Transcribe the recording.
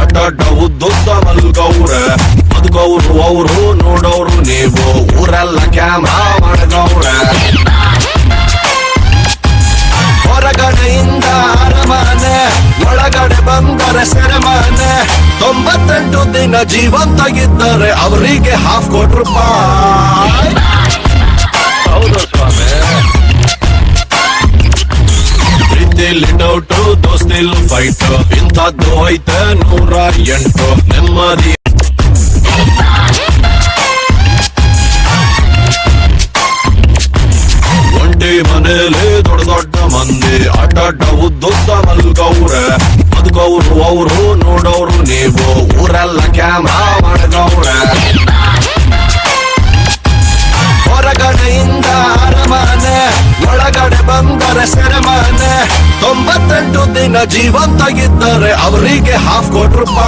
ಅಡ್ಡಡ್ಡ ಉದ್ದುದ್ದ ಮಲ್ಗವ್ರೆ ಬದುಕವ್ರು, ಅವ್ರು ನೋಡೋರು ನೀವು. ಊರೆಲ್ಲ ಕ್ಯಾಮ್ರಾ ಮಾಡಗವ್ರೆ ಹೊರಗಡೆಯಿಂದ ಅರಮನೆ, ಒಳಗಡೆ ಬಂದರೆ ಸೆರೆಮನೆ. ತೊಂಬತ್ತೆಂಟು ದಿನ ಜೀವಂತಾಗಿದ್ದಾರೆ ಅವರಿಗೆ ಹಾಫ್ ಕೋಟಿ ಪ್ರೀತಿಲಿ ದೋಸ್ತ್ ದೋಸ್ತಿಲ್ ಫೈಟ್ ಇಂಥದ್ದು ಐತೆ ನೂರ ಎಂಟು. ನೆಮ್ಮದಿ. ಒಂಟಿ ಮನೇಲಿ ದೊಡ್ಡ ದೊಡ್ಡ ಮಂದಿ. ಅಡ್ಡಡ್ಡ ಉದ್ದುದ್ದ ಮಲ್ಗವ್ರೆ ಬದುಕವ್ರು, ಅವ್ರು, ನೋಡೋರು, ನೀವು. ಊರೆಲ್ಲ ಕ್ಯಾಮ್ರಾ ಮಾಡಗವ್ರೆ. ತೊಂಬತ್ತೆಂಟು ಜೀವಂತ ಇದ್ದರೆ ಅವರಿಗೆ ಹಾಫ್ ಕೊಟ್ರಪ್ಪ